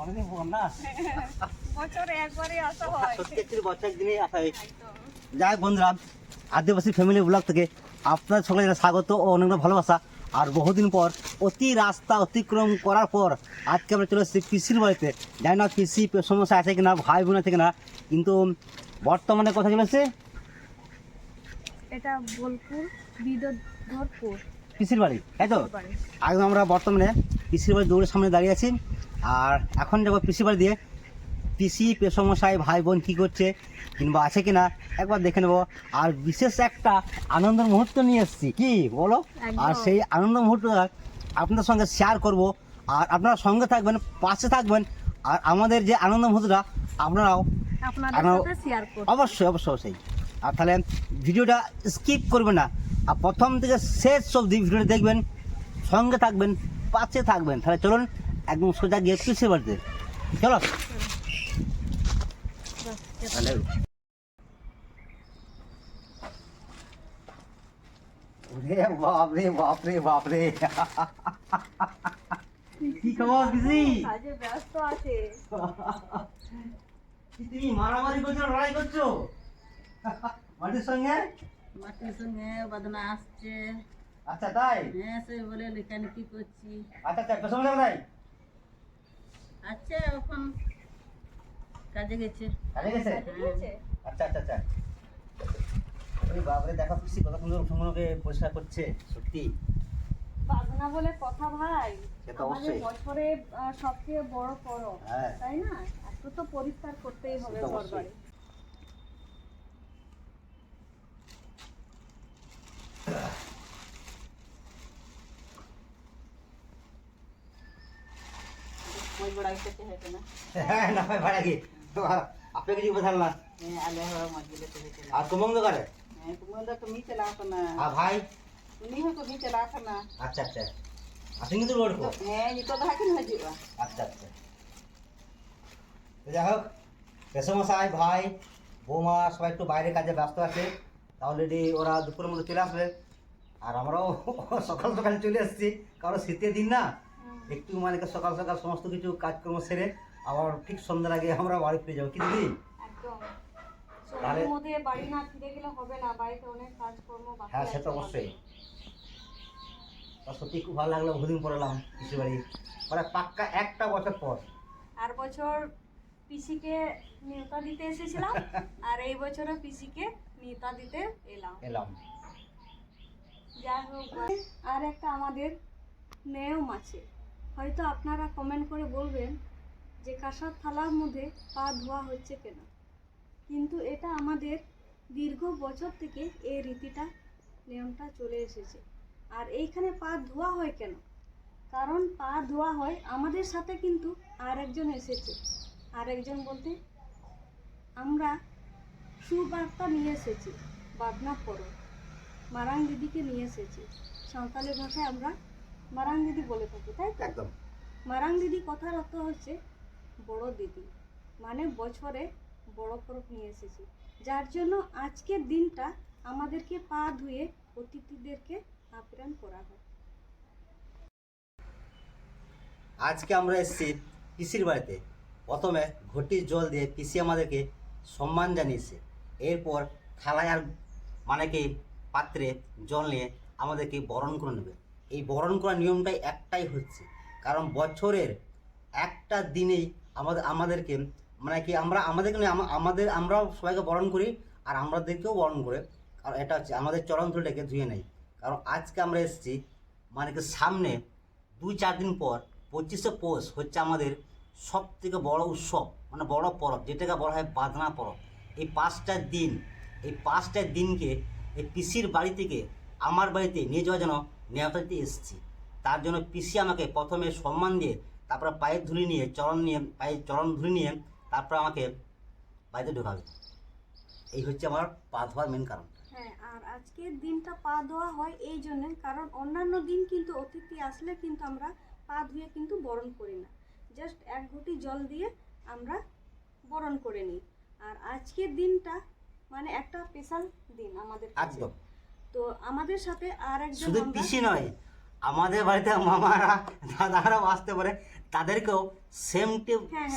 অনেকদিন পর না? বছরে একবারই আসা হয়। সত্যি বছর একদিনই আসা হয়। যাই বন্ধুরা আদিবাসী ফ্যামিলি ব্লগ থেকে আপনার সকলে স্বাগত ও অনেক অনেক ভালোবাসা। আর বহুদিন পর অতি রাস্তা অতিক্রম করার পর আজকে আমরা চলে এসেছি পিসির বাড়িতে। জানি না পিসি সমস্যা আছে কিনা ভাই বোন আছে কিনা কিন্তু বর্তমানে কথা চলে এসেছে? এটা বোলপুর বিদধরপুর পিসির বাড়ি তাই তো? একদম আমরা বর্তমানে পিসির বাড়ি দৌড়ের সামনে দাঁড়িয়ে আছি। আর এখন যাব পিসির বাড়ি দিয়ে পিসি পেশমশাই ভাই বোন কী করছে কিংবা আছে কিনা একবার দেখে নেব। আর বিশেষ একটা আনন্দের মুহূর্ত নিয়ে এসেছি। কি বলো? আর সেই আনন্দ মুহূর্তটা আপনাদের সঙ্গে শেয়ার করব। আর আপনারা সঙ্গে থাকবেন পাশে থাকবেন। আর আমাদের যে আনন্দ মুহূর্তটা আপনারাও অবশ্যই অবশ্যই অবশ্যই। আর তাহলে ভিডিওটা স্কিপ করবেন না। আর প্রথম থেকে শেষ অবধি ভিডিওটা দেখবেন সঙ্গে থাকবেন। পাশে থাকবেন। তাহলে চলুন একদম সোজা গিয়ে পিছিয়ে বাড়িতে। চলো। তাহলে বাপরে বাপরে বাপরে। কি খবর পিসি? ব্যস্ত আছে। তুমি মারামারি করছ লড়াই করছ? মাটির সঙ্গে? মাটির সঙ্গে বাদনা আসছে। আচ্ছা তাই? হ্যাঁ সে বলে লেখালেখি করছি? আচ্ছা আচ্ছা যাবে তাই আচ্ছা এখন কাজে গেছে। কাজে গেছে? আচ্ছা আচ্ছা আচ্ছা। ওরে বাপরে দেখা খুশি কত সুন্দর সম্পূর্ণকে পরিষ্কার করছে সত্যি। বাজনা বলে কথা ভাই। তো আমাদের বছরে সবচেয়ে বড় পরব হ্যাঁ। তাই না? একটু তো পরিষ্কার করতেই হবে সে তো বাড়ি না হ্যাঁ না কি? কিছু না হ্যাঁ তো আর করে হ্যাঁ তুমি তো তুমি চলা না। আর ভাই? তুমি হো তুমি চলা না। আচ্ছা আচ্ছা। আপনি কিন্তু রোড কো হ্যাঁ নিতো তো হাকিন আচ্ছা আচ্ছা। যাই হোক পেশমশাই ভাই বৌমা সবাই একটু বাইরে কাজে ব্যস্ত আছে। অলরেডি ওরা দুপুরের মধ্যে চলে আসবে। আর আমরাও সকাল সকাল চলে এসেছি। কারণ শীতের দিন না। একটু মানে সকাল সকাল সমস্ত কিছু কাজকর্ম সেরে আবার ঠিক সন্ধ্যার আগে আমরা বাড়ি ফিরে যাব কি দিদি? তাহলে- মধ্যে বাড়ি না ফিরে গেলে হবে না বাড়িতে অনেক কাজকর্ম হ্যাঁ সে তো অবশ্যই। সত্যি খুব ভালো লাগল বহুদিন পর এলাম পিসি বাড়ি। মানে পাক্কা একটা বছর পর। আর বছর পিসিকে নিউতা দিতে এসেছিলাম আর এই বছরও পিসিকে নিউতা দিতে এলাম। এলাম। যাই হোক আর একটা আমাদের নিয়ম আছে। হয়তো আপনারা কমেন্ট করে বলবেন যে কাঁসার থালার মধ্যে পা ধোয়া হচ্ছে কেন। কিন্তু এটা আমাদের দীর্ঘ বছর থেকে এই রীতিটা, নিয়মটা চলে এসেছে। আর এইখানে পা ধোয়া হয় কেন? কারণ পা ধোয়া হয় আমাদের সাথে কিন্তু আর একজন এসেছে। আর একজন বলতে, আমরা সুবার্তা নিয়ে এসেছি, বাদনা পড়ো মারাং দিদিকে নিয়ে এসেছি। সাঁওতালি ভাষায় আমরা মারাং দিদি বলে থাকি তাই তো? একদম। মারাং দিদি কথার অর্থ হচ্ছে বড় দিদি মানে বছরে বড় পরব নিয়ে এসেছি। যার জন্য আজকের দিনটা আমাদেরকে পা ধুয়ে অতিথিদেরকে আপ্যায়ন করা হয়। আজকে আমরা এসেছি পিসির বাড়িতে। প্রথমে ঘটির জল দিয়ে পিসি আমাদেরকে সম্মান জানিয়েছে। এরপর থালায় আর মানে কি পাত্রে জল নিয়ে আমাদেরকে বরণ করে নেবে। এই বরণ করার নিয়মটাই একটাই হচ্ছে। কারণ বছরের একটা দিনেই আমাদের আমাদেরকে মানে কি আমরা আমাদেরকে নয়, আমাদের আমরাও সবাইকে বরণ করি আর আমাদেরকেও বরণ করে। কারণ এটা হচ্ছে আমাদের চরণ ধুয়ে নেই কারণ আজকে আমরা এসেছি মানে কি সামনে দুই চার দিন পর পঁচিশে পৌষ হচ্ছে আমাদের সব থেকে বড় উৎসব মানে বড় পরব যেটাকে বলা হয় বাদনা পরব। এই পাঁচটা দিন এই পাঁচটা দিনকে এই পিসির বাড়ি থেকে আমার বাড়িতে নিয়ে যাওয়ার জন্য নেওয়াতে এসেছি। তার জন্য পিসি আমাকে প্রথমে সম্মান দিয়ে তারপরে পায়ের ধুলি নিয়ে চরণ নিয়ে পায়ের চরণ ধুলি নিয়ে তারপর আমাকে বাড়িতে ঢোকাবে। এই হচ্ছে আমার পা ধোয়ার মেন কারণ। হ্যাঁ আর আজকের দিনটা পা ধোয়া হয় এই জন্য কারণ অন্যান্য দিন কিন্তু অতিথি আসলে কিন্তু আমরা পা ধুয়ে কিন্তু বরণ করি না। জাস্ট এক ঘটি জল দিয়ে আমরা বরণ করে নিই। আর আজকের দিনটা মানে একটা স্পেশাল দিন আমাদের একদম। তো আমাদের সাথে আর একজন শুধু পিসি নয় আমাদের বাড়িতে মামারা দাদারাও আসতে পারে। তাদেরকেও সেম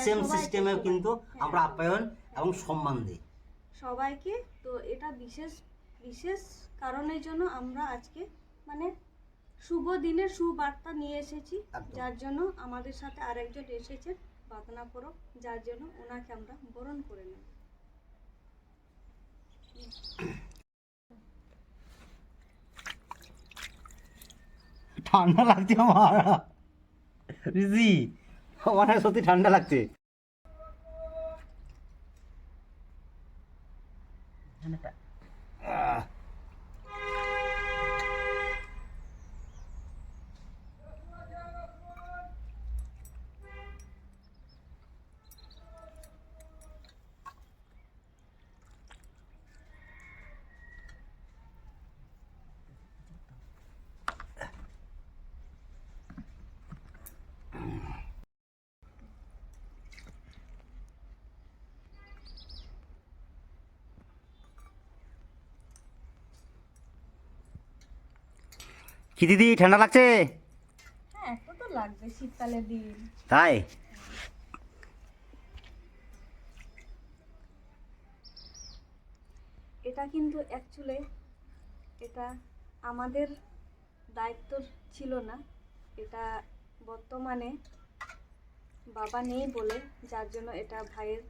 সেম সিস্টেমে কিন্তু হ্যাঁ। আমরা আপ্যায়ন এবং সম্মান দিই। সবাইকে তো এটা বিশেষ বিশেষ কারণের জন্য আমরা আজকে মানে শুভ দিনের সুবার্তা নিয়ে এসেছি। যার জন্য আমাদের সাথে আরেকজন এসেছেন বাদনা পরব যার জন্য ওনাকে আমরা বরণ করে নেব। ঠান্ডা লাগছে আমার। রিজি আমার সত্যি ঠান্ডা লাগছে। আহ। কি দিদি ঠান্ডা লাগছে? হ্যাঁ একটু তো লাগবে শীতকালের দিন। তাই? এটা কিন্তু অ্যাকচুয়ালি এটা আমাদের দায়িত্ব ছিল না। এটা বর্তমানে বাবা নেই বলে যার জন্য এটা ভাইয়ের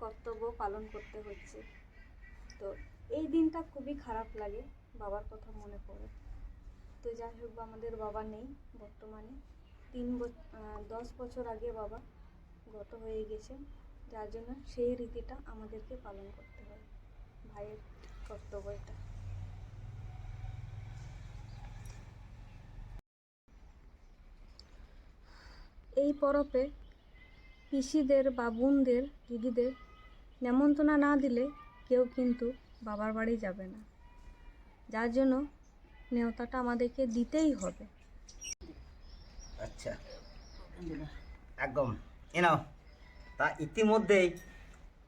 কর্তব্য পালন করতে হচ্ছে। তো এই দিনটা খুবই খারাপ লাগে বাবার কথা মনে পড়ে। তো যাই হোক আমাদের বাবা নেই বর্তমানে। তিন দশ বছর আগে বাবা গত হয়ে গেছেন যার জন্য সেই রীতিটা আমাদেরকে পালন করতে হয়। ভাইয়ের কর্তব্য এটা। এই পরবে পিসিদের বা বোনদের দিদিদের নেমন্তন্ন না দিলে কেউ কিন্তু বাবার বাড়ি যাবে না। যার জন্য নেওতাটা আমাদেরকে দিতেই হবে। আচ্ছা। একদম। এ নাও। তা ইতিমধ্যেই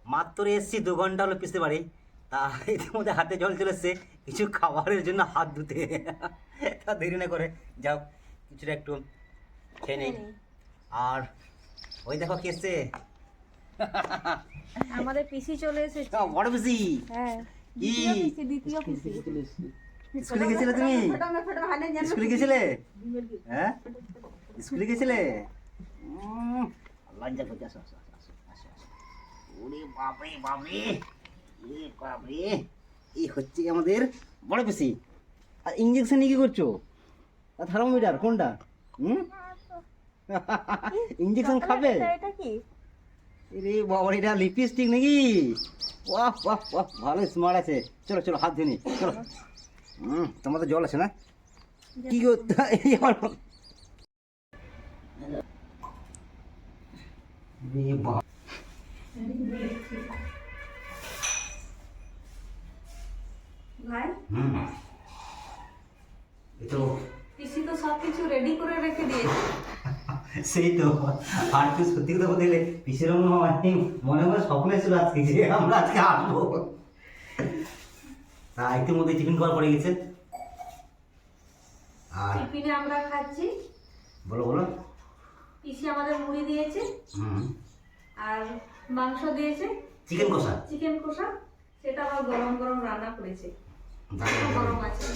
মাত্র এসছি দু ঘণ্টা হলো পিসতে পারি। তা ইতিমধ্যে হাতে জল চলে এসছে কিছু খাবারের জন্য হাত ধুতে। তা দেরি না করে যাও কিছুটা একটু খেয়ে নেই। আর ওই দেখো কে এসছে। আমাদের পিসি চলে এসেছে। বড় পিসি। হ্যাঁ কি? দ্বিতীয় পিসি স্কুলে গেছিলে তুমি? স্কুলে গেছিলে? হ্যাঁ? স্কুলে গেছিলে? লজ্জা করছে আসো আসো আসো, আসো আসো ওরে বাপরে বাপরে বাপরে এই হচ্ছে আমাদের বড় আর ইঞ্জেকশন কি করছ? আর থার্মোমিটার কোনটা? হুম? ইঞ্জেকশন খাবে? এটা- এটা কি? রে বাবা এটা লিপস্টিক নাকি? বাহ বাহ বাহ ভালো স্মার্ট আছে। চলো চলো হাত ধুয়ে চলো। হুম তোমার তো জল আছে না? কি করতে এই আমার ভাই? হুম। তো। পিসি তো সব কিছু রেডি করে রেখে দিয়েছে। সেই তো। আর তুই সত্যি কথা বলতে গেলে পিসের মনে হয় মনে মনে স্বপ্নে ছিল আজকে যে আমরা আজকে আসব। তা ইতিমধ্যে টিফিন করা পড়ে গেছে। আর টিফিনে আমরা খাচ্ছি। বলো বলো। পিসি আমাদের মুড়ি দিয়েছে। হুম। আর মাংস দিয়েছে। চিকেন কষা? চিকেন কষা। সেটা আবার গরম গরম রান্না করেছে। গরম আছে।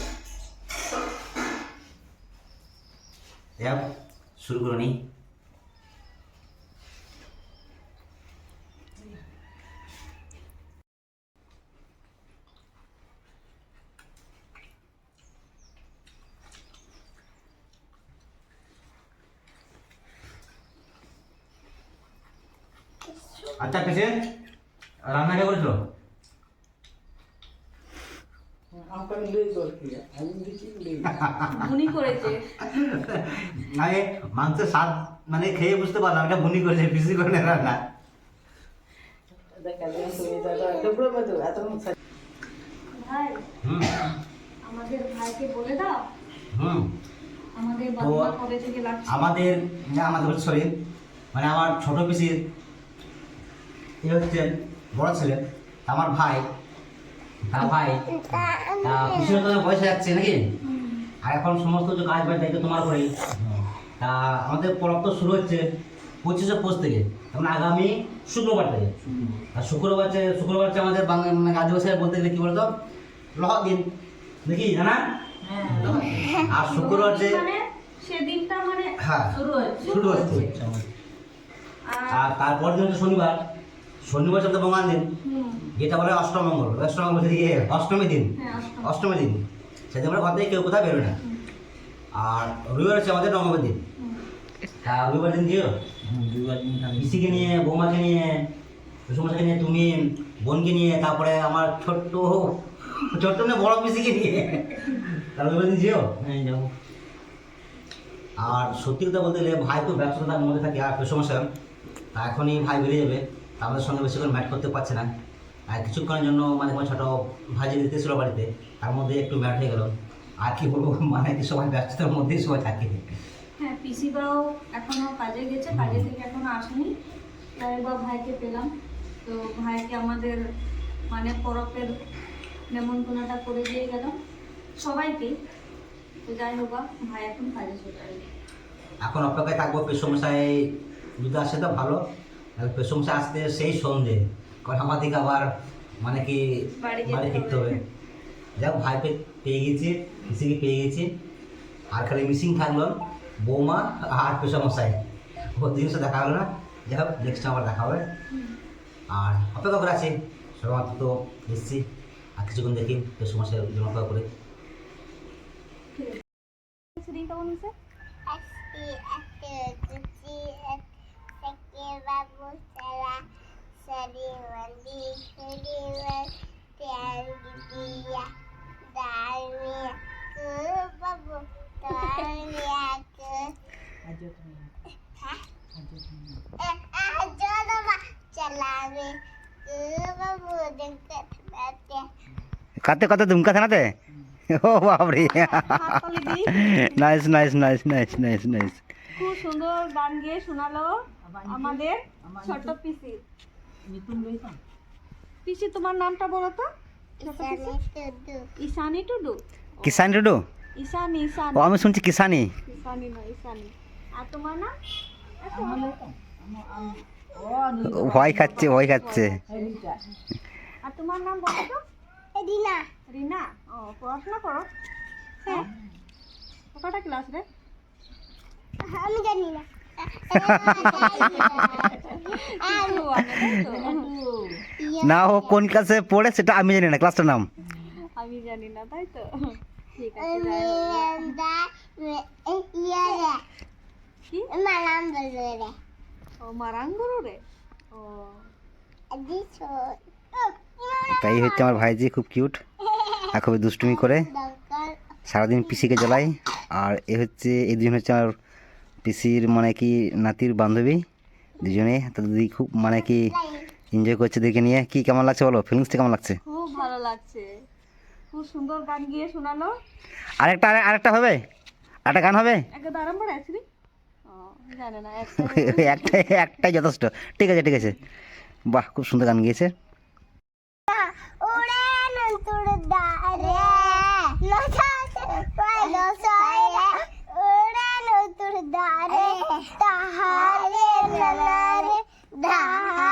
শুরু করে নিই আচ্ছা পেছে রান্না কে করেছিল মাংসের স্বাদ মানে খেয়ে বুঝতে পারলাম এটা বুনি করেছে পিসি করে রান্না ভাই হুম। আমাদের ভাইকে বলে দাও। হুম। আমাদের বাবা কবে থেকে লাগছে? আমাদের না আমাদের সরি মানে আমার ছোট পিসির এ হচ্ছে বড় ছেলে আমার ভাই। তা ভাই তা পিছনে তো বয়স হয়ে যাচ্ছে নাকি? আর এখন সমস্ত যে কাজ বাজ দায়িত্ব তোমার করেই তা আমাদের পরব তো শুরু হচ্ছে পঁচিশে পোস্ট থেকে তখন আগামী শুক্রবার থেকে। আর শুক্রবার শুক্রবার আমাদের বাংলা মানে আদিবাসী বলতে গেলে কি বলতো? লহ দিন। দেখি জানা? আর শুক্রবার যে মানে মানে হ্যাঁ শুরু হচ্ছে। শুরু হচ্ছে। আর আর তারপর দিন শনিবার। শনিবার হচ্ছে বঙ্গান দিন। যেটা বলে অষ্টমঙ্গল অষ্টমঙ্গল বলতে গিয়ে অষ্টমী। দিন। হ্যাঁ অষ্টমী। দিন। সেদিন আমরা ঘর থেকে কেউ কোথাও বেরোয় না। আর রবিবার হচ্ছে আমাদের নবমী দিন। তা রবিবার দিন দিও। পিসিকে নিয়ে বৌমাকে নিয়ে শ্বশুরমশাইকে নিয়ে তুমি বোনকে নিয়ে তারপরে আমার ছোট্ট ছোট্ট না বড় পিসিকে নিয়ে। তা রবিবার দিন যেও। হ্যাঁ যাব। আর সত্যি কথা বলতে গেলে ভাই তো ব্যস্ততার মধ্যে থাকে আর সমস্যা তা এখনই ভাই বেরিয়ে যাবে। আমাদের সঙ্গে বেশিক্ষণ ম্যাট করতে পারছে না। আর কিছুক্ষণের জন্য মানে কোনো ছোটো ভাজি দিতে ছিল বাড়িতে তার মধ্যে একটু ম্যাট হয়ে গেল। আর কি বলব মানে কি সবাই ব্যস্ততার মধ্যেই সবাই থাকে। হ্যাঁ পিসিবাও এখনও কাজে গেছে কাজে থেকে এখনও আসেনি। তাই বা ভাইকে পেলাম। তো ভাইকে আমাদের মানে পরবের নেমন্তন্নটা করে দিয়ে গেলাম সবাইকে। তো যাই হোক ভাই এখন কাজে চলে এখন অপেক্ষায় থাকব পেশমশাই যদি আসে তো ভালো। পেশমশাই আসতে সেই সন্ধে। কারণ আমাদেরকে আবার মানে কি বাড়ি ফিরতে হবে। যাক ভাই পেয়ে গেছি পিসিকে পেয়ে গেছি। আর খালি মিসিং থাকল বৌমা আর পেশমশাই। ও জিনিসটা দেখা হলো না। যাই হোক নেক্সট আবার দেখা হবে। আর অপেক্ষা করে আছি। সবেমাত্র তো এসছি। আর কিছুক্ষণ দেখি পেশমশাই জন্য অপেক্ষা করে। কেমন babu sala sari mandi sari mandi tiang dia dalmi ke babu dalmi ke eh aja nama calawe ke babu dekat mati কাতে কত দুমকা থানাতে ও বাবরে nice nice nice nice nice nice খুব সুন্দর গান গিয়ে শোনালো আমাদের ছোট পিসি। পিসি তোমার নামটা বলো তো। ঈশানি টুডু। কিষান টুডু? ঈশানি ঈশানি। ও আমি শুনছি কিষানি। ঈশানি না ঈশানি। আর তোমার নাম? ভয় খাচ্ছে ভয় খাচ্ছে। আর তোমার নাম বলো তো? edina রিনা? ও পড়াশোনা করো। হ্যাঁ। কটা ক্লাস রে? আমি জানি না? না ও কোন ক্লাসে পড়ে সেটা আমি জানি না ক্লাসটার নাম। আমি জানি না তাই তো। ঠিক আছে ও ও। তাই হচ্ছে আমার ভাইজি খুব কিউট আর খুবই দুষ্টুমি করে। সারাদিন পিসিকে জ্বালাই। আর এ হচ্ছে এই দুজন হচ্ছে আমার পিসির মানে কি নাতির বান্ধবী দুজনে তো দিদি খুব মানে কি এনজয় করছে দেখে নিয়ে। কি কেমন লাগছে বলো? ফিলিংসটা কেমন লাগছে? খুব ভালো লাগছে। খুব সুন্দর গান গিয়ে শোনালো। আরেকটা আরে- আরেকটা হবে? আরেকটা গান হবে? একটাই একটাই যথেষ্ট। ঠিক আছে ঠিক আছে। বাহ খুব সুন্দর গান গিয়েছে। dare dare dare dare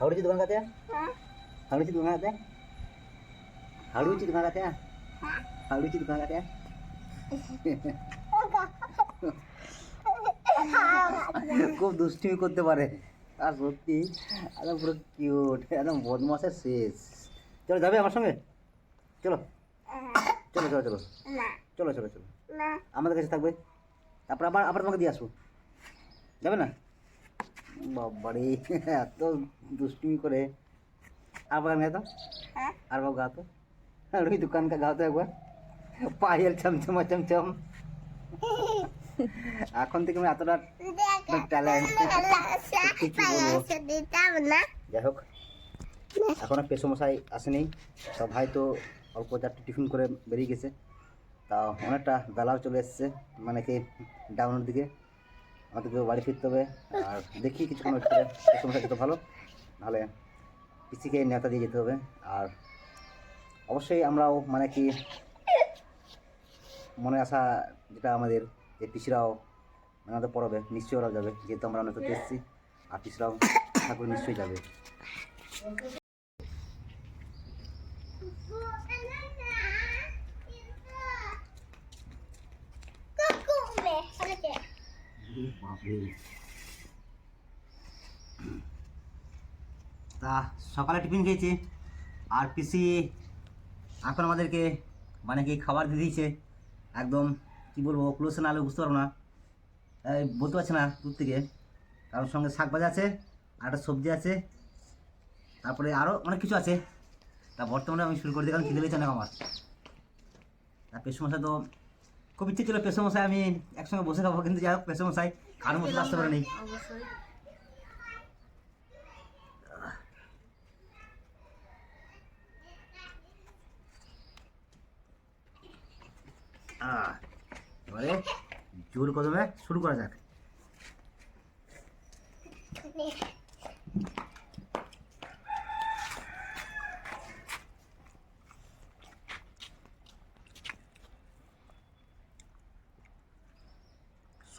हावडीची दुकान खाते हावडीची दुकान खाते हावडीची दुकान खाते हावडीची दुकान खाते খুব দুষ্টুমি করতে পারে আর সত্যি একদম পুরো কিউট একদম বদমাসের শেষ চলো যাবে আমার সঙ্গে চলো চলো চলো চলো চলো চলো চলো আমাদের কাছে থাকবে তারপর আবার আবার তোমাকে দিয়ে আসবো যাবে না বাবারে এত দুষ্টুমি করে। আবার গান তো আর বাবু গাও তো? আর ওই দোকান কা গাও তো একবার। পায়েল চমচমা চমচম। এখন থেকে আমি এতটা ট্যালেন্ট যাই হোক এখনও পেশোমশাই আসেনি। তো ভাই তো অল্প চারটে টিফিন করে বেরিয়ে গেছে। তা অনেকটা বেলাও চলে এসছে। মানে কি ডাউনের দিকে। আমাদেরকে বাড়ি ফিরতে হবে। আর দেখি কিছুক্ষণ ওয়েট করে পেশোমশাই তো ভালো। নাহলে পিসিকে নেতা দিয়ে যেতে হবে। আর অবশ্যই আমরাও মানে কি মনে আসা যেটা আমাদের যে পিসিরাও মানে আমাদের পড়াবে, নিশ্চয়ই ওরাও যাবে। যেহেতু আমরা অনেক এসেছি, আর পিসিরাও ঠাকুর নিশ্চয়ই যাবে। তা সকালে টিফিন খেয়েছি, আর পিসি এখন আমাদেরকে মানে কি খাবার দিয়ে দিয়েছে। একদম কি বলব ক্লোজ না হলে বুঝতে পারব না। বলতে পারছি না দূর থেকে। কারণ সঙ্গে শাক ভাজা আছে, আর একটা সবজি আছে, তারপরে আরও অনেক কিছু আছে। তা বর্তমানে আমি শুরু করে দিই কারণ খিদে পেয়েছে অনেক আমার। আর পেশমশাই তো খুব ইচ্ছে ছিল পেশমশাই আমি একসঙ্গে বসে খাব কিন্তু যাই হোক পেশমশাই কারোর মতো আসতে পারে নেই আহ, এবারে জোর কদমে শুরু করা যাক।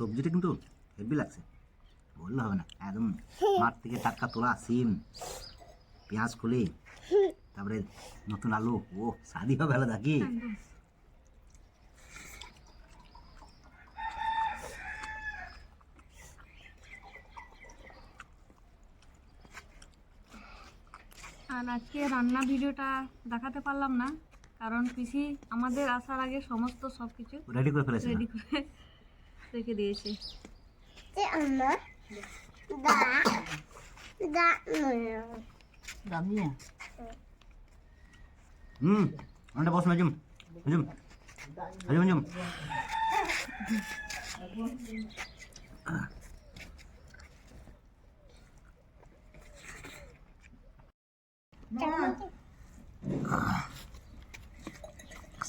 সবজিটা কিন্তু হেভি লাগছে। বললে হবে না একদম মাঠ থেকে টাটকা তোলা সিম পেঁয়াজ কলি তারপরে নতুন আলু ও সাদি হবে আলাদা কি? আর আজকে রান্না ভিডিওটা দেখাতে পারলাম না কারণ পিসি আমাদের আসার আগে সমস্ত সব কিছু রেডি করে ফেলেছে রেডি করে রেখে দিয়েছে। দামিয়া হুম অনেকটা বস হুজুম হুজুম হুজুম হুজুম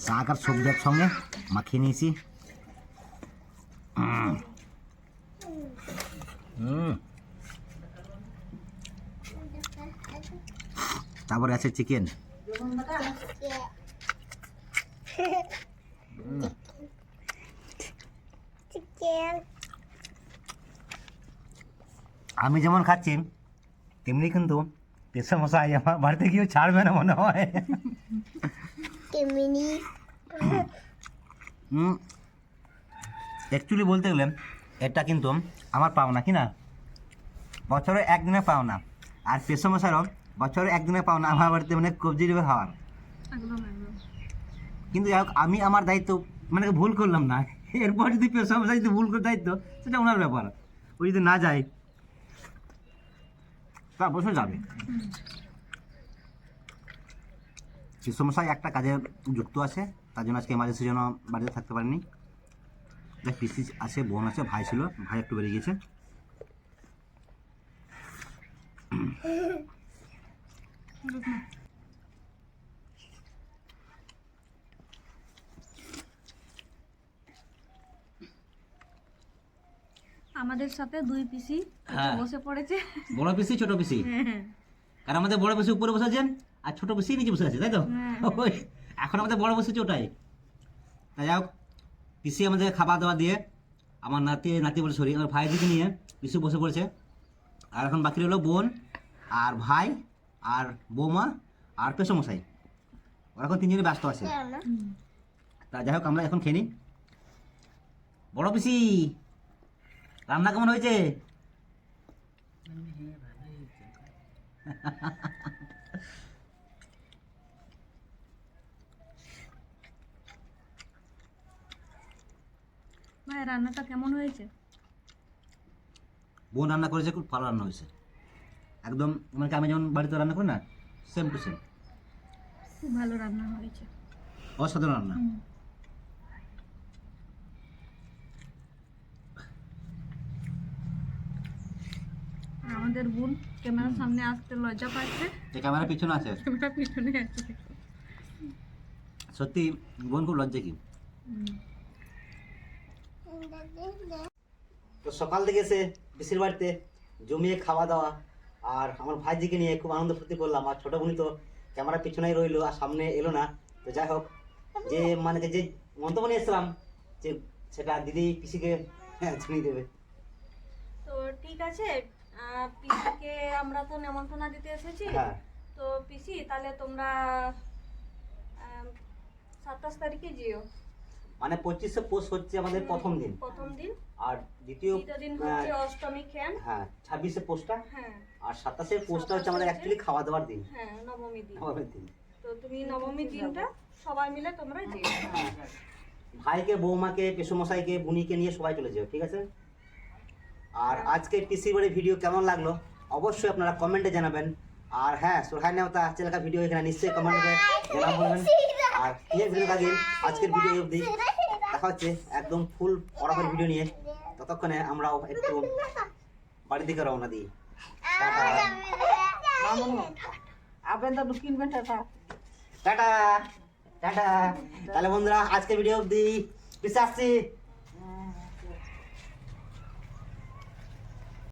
শাক আর সবজি একসঙ্গে মাখিয়ে নিয়েছি। হুম। হুম তারপরে আছে চিকেন আমি যেমন খাচ্ছি তেমনি কিন্তু পেশা মশাই আমার বাড়িতে গিয়েও ছাড়বে না মনে হয়। অ্যাকচুয়ালি বলতে গেলে এটা কিন্তু আমার পাওনা কি না? বছরে একদিনে পাওনা। আর পেশা মশাইরও বছরে একদিনে পাওনা আমার বাড়িতে মানে কবজি দেবে খাওয়ার কিন্তু যাই হোক আমি আমার দায়িত্ব মানে ভুল করলাম না। এরপর যদি পেশা মশাই যদি ভুল করে দায়িত্ব সেটা ওনার ব্যাপার। ও যদি না যায় তা অবশ্যই যাবে। শিশুমশাই একটা কাজে যুক্ত আছে তার জন্য আজকে এমার্জেন্সির জন্য বাড়িতে থাকতে পারেনি দেখ পিসি আছে বোন আছে ভাই ছিল ভাই একটু বেরিয়ে গেছে। আমাদের সাথে দুই পিসি হ্যাঁ। বসে পড়েছে। বড় পিসি ছোট পিসি? কারণ আমাদের বড় পিসি উপরে বসে আছেন আর ছোট পিসি নিচে বসে আছে তাই তো? হ্যাঁ। এখন আমাদের বড় বসেছে ওটাই। তাই যাই হোক পিসি আমাদের খাবার দাবার দিয়ে আমার নাতি নাতি বলে সরি আমার ভাই দিকে নিয়ে পিসি বসে পড়েছে। আর এখন বাকি রইল বোন আর ভাই আর বৌমা আর পেশমশাই। ওরা এখন তিনজনে ব্যস্ত আছে। তা যাই হোক আমরা এখন খেয়ে নিই। বড় পিসি রান্না কেমন হয়েছে? ভাই রান্নাটা কেমন হয়েছে? বোন রান্না করেছে খুব ভালো রান্না হয়েছে। একদম মানে আমি যেমন বাড়িতে রান্না করি না সেম টু সেম খুব ভালো রান্না হয়েছে। অসাধারণ রান্না। আমাদের বোন ক্যামেরার সামনে আসতে লজ্জা পাচ্ছে। যে ক্যামেরা পিছনে আছে। ক্যামেরা পিছনে আছে। সত্যি বোন খুব লজ্জা কি তো সকাল থেকে এসে পিসির বাড়িতে জমিয়ে খাওয়া দাওয়া আর আমার ভাইজিকে নিয়ে খুব আনন্দ ফুর্তি করলাম। আর ছোটো বোনই তো ক্যামেরা পিছনেই রইল আর সামনে এলো না। তো যাই হোক যে মানে যে মন্তব্য নিয়ে এসেছিলাম যে সেটা দিদি পিসিকে হ্যাঁ শুনিয়ে দেবে। তো ঠিক আছে পিসিকে আমরা তো নেমন্তন্ন দিতে এসেছি। হ্যাঁ। তো পিসি তাহলে তোমরা সাতাশ তারিখে যেও। মানে পঁচিশে পোষ হচ্ছে আমাদের প্রথম দিন। প্রথম দিন। আর দ্বিতীয় দিন হচ্ছে অষ্টমী খেয়ান হ্যাঁ ছাব্বিশে পোষটা। হ্যাঁ। আর সাতাশের পোষটা হচ্ছে আমাদের অ্যাকচুয়ালি খাওয়া দাওয়ার দিন। হ্যাঁ নবমী দিন। খাওয়ার দিন। তো তুমি নবমী দিনটা সবাই মিলে তোমরা যেও। ভাইকে বৌমাকে পেশুমশাইকে বুনিকে নিয়ে সবাই চলে যাও ঠিক আছে? আর আজকে পিসির বাড়ির ভিডিও কেমন লাগল? অবশ্যই আপনারা কমেন্টে জানাবেন। আর হ্যাঁ সোহাই নেওতা চেলাকা ভিডিও এখানে নিশ্চয়ই কমেন্ট করে জানান বলবেন আর ক্লিয়ার ভিডিও লাগে আজকের ভিডিও অবধি। দেখা হচ্ছে একদম ফুল বরাবর ভিডিও নিয়ে। ততক্ষণে আমরাও একটু বাড়ির দিকে রওনা দিই। টাটা। আপনি তো কিনবেন টাটা। টাটা। টাটা। তাহলে বন্ধুরা আজকে ভিডিও অবধি। পিসে আসছি।